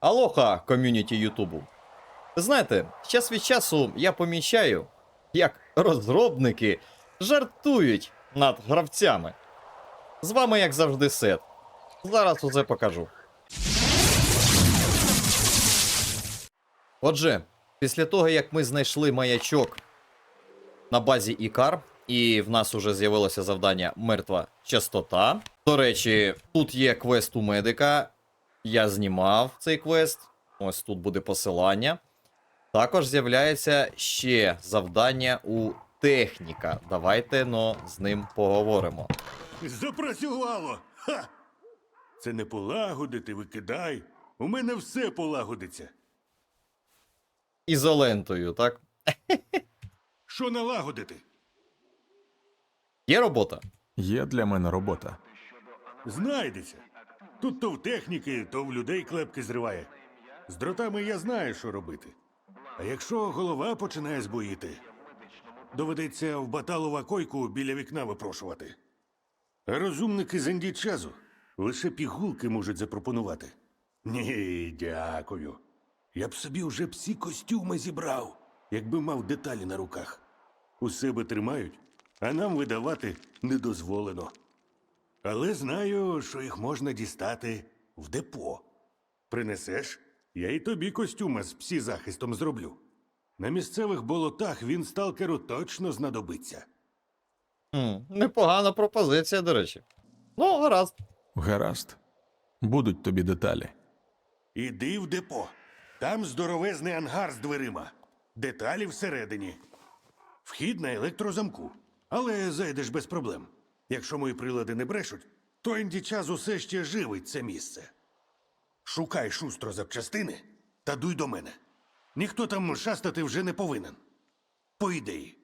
Алоха, ком'юніті Ютубу. Знаєте, час від часу я помічаю, як розробники жартують над гравцями. З вами, як завжди, Сет. Зараз усе покажу. Отже, після того, як ми знайшли маячок на базі Ікар, і в нас уже з'явилося завдання мертва частота. До речі, тут є квест у медика. Я знімав цей квест. Ось тут буде посилання. Також з'являється ще завдання у техніка. Давайте но з ним поговоримо. Запрацювало! Ха! Це не полагодити, викидай. У мене все полагодиться. Ізолентою, так? Що налагодити? Є робота? Є для мене робота. Знайдеться. Тут то в техніки, то в людей клепки зриває. З дротами я знаю, що робити. А якщо голова починає збоїти, доведеться в баталова койку біля вікна випрошувати. Розумники з індічазу лише пігулки можуть запропонувати. Ні, дякую. Я б собі вже всі костюми зібрав, якби мав деталі на руках. У себе тримають, а нам видавати не дозволено. Але знаю, що їх можна дістати в депо. Принесеш, я і тобі костюма з псі захистом зроблю. На місцевих болотах він сталкеру точно знадобиться. Хм, непогана пропозиція, до речі. Ну, гаразд. Гаразд. Будуть тобі деталі. Іди в депо. Там здоровезний ангар з дверима. Деталі всередині. Вхід на електрозамку. Але зайдеш без проблем. Якщо мої прилади не брешуть, то індічас усе ще живить це місце. Шукай шустро запчастини та дуй до мене. Ніхто там шастати вже не повинен. По ідеї.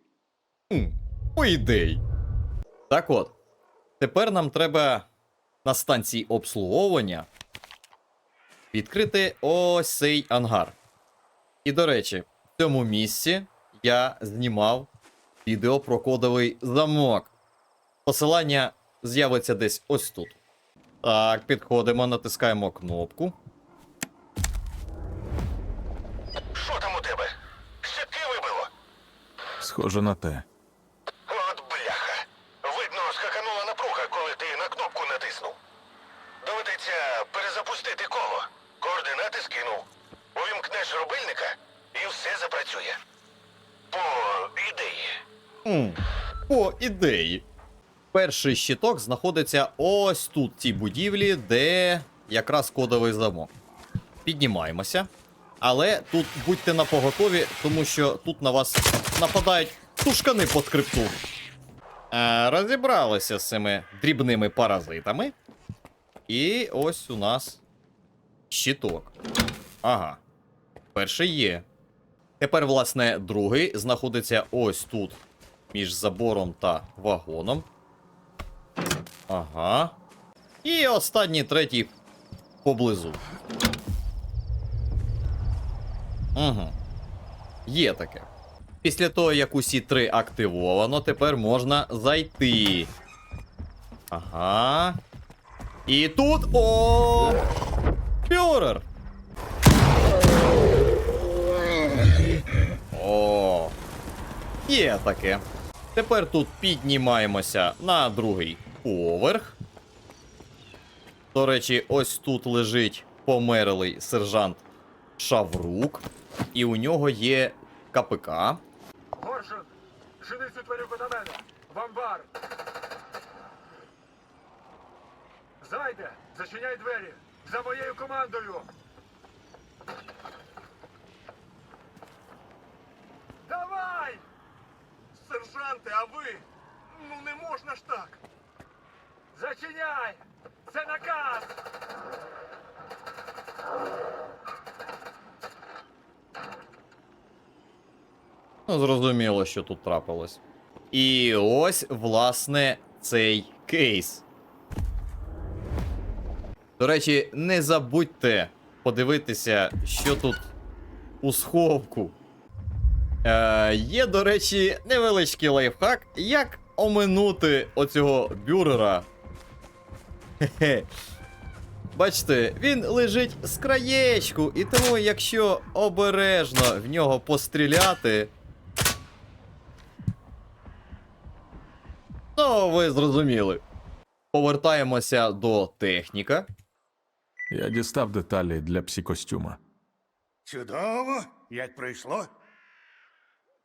Хм, по ідеї. Так от. Тепер нам треба на станції обслуговування відкрити ось цей ангар. І до речі, в цьому місці я знімав відео про кодовий замок. Посилання з'явиться десь ось тут. Так, підходимо, натискаємо кнопку. Що там у тебе? Щитки вибило? Схоже на те. От бляха. Видно, скаканула напруга, коли ти на кнопку натиснув. Доведеться перезапустити коло. Координати скинув. Увімкнеш рубильника і все запрацює. По ідеї. Хм, по ідеї. Перший щиток знаходиться ось тут, в цій будівлі, де якраз кодовий замок. Піднімаємося. Але тут будьте на поготові, тому що тут на вас нападають тушкани по скрипту. Е, розібралися з цими дрібними паразитами. І ось у нас щиток. Ага. Перший є. Тепер, власне, другий знаходиться ось тут, між забором та вагоном. Ага. І останній третій поблизу. Угу. Є таке. Після того, як усі три активовано, тепер можна зайти. Ага. І тут. О! Фюрер! О, є таке. Тепер тут піднімаємося на другий поверх. До речі, ось тут лежить померлий сержант Шаврук, і у нього є КПК. Горшин, жени цю тварюку на мене! В амбар! Зайде! Зачиняй двері! За моєю командою! Давай! Сержанте, а ви? Ну не можна ж так! Зачиняй! Це наказ! Ну, зрозуміло, що тут трапилось. І ось, власне, цей кейс. До речі, не забудьте подивитися, що тут у сховку. Е, є, до речі, невеличкий лайфхак, як оминути оцього бюрера. Хе-хе. Бачите, він лежить з краєчку, і тому, якщо обережно в нього постріляти. Ну, ви зрозуміли. Повертаємося до техніка. Я дістав деталі для псікостюма. Чудово! Як пройшло?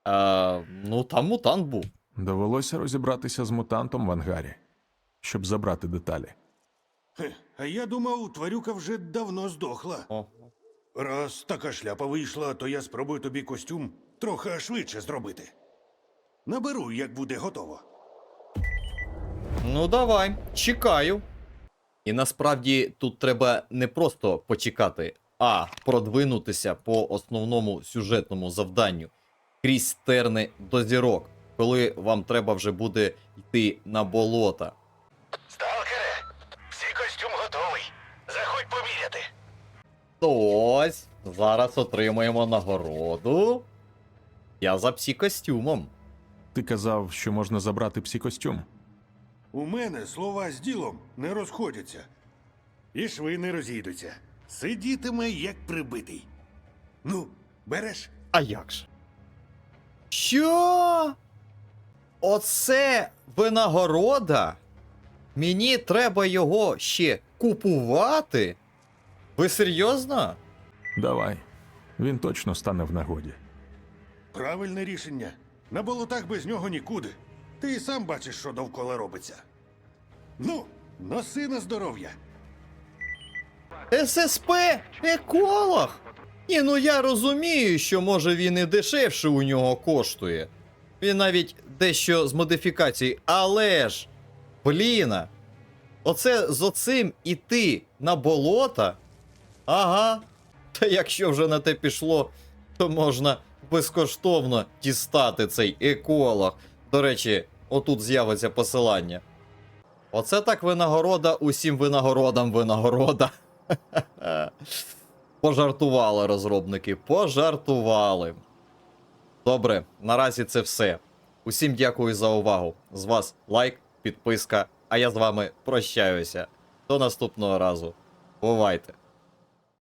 А, ну, там мутант був. Довелося розібратися з мутантом в ангарі, щоб забрати деталі. Хе, а я думав, тварюка вже давно здохла. О. Раз така шляпа вийшла, то я спробую тобі костюм трохи швидше зробити. Наберу, як буде готово. Ну, давай, чекаю. І насправді тут треба не просто почекати, а продвинутися по основному сюжетному завданню крізь терни до зірок, коли вам треба вже буде йти на болота. Сталкере, всі костюм готовий. Заходь поміряти. То ось, зараз отримаємо нагороду. Я за псі-костюмом. Ти казав, що можна забрати псікостюм. У мене слова з ділом не розходяться. І шви не розійдуться. Сидітиме як прибитий. Ну, береш? А як же? Що? Оце винагорода? Мені треба його ще купувати? Ви серйозно? Давай. Він точно стане в нагоді. Правильне рішення. На болотах без нього нікуди. Ти і сам бачиш, що довкола робиться. Ну, носи на здоров'я. ССП еколог? Ні, ну я розумію, що може він і дешевше у нього коштує. Він навіть дещо з модифікацій, але ж, бліна, оце з оцим іти на болота? Ага. Та якщо вже на те пішло, то можна безкоштовно дістати цей еколог. До речі, отут з'явиться посилання. Оце так винагорода усім винагородам винагорода. Пожартували розробники, пожартували. Добре, наразі це все. Усім дякую за увагу. З вас лайк, підписка, а я з вами прощаюся. До наступного разу. Бувайте!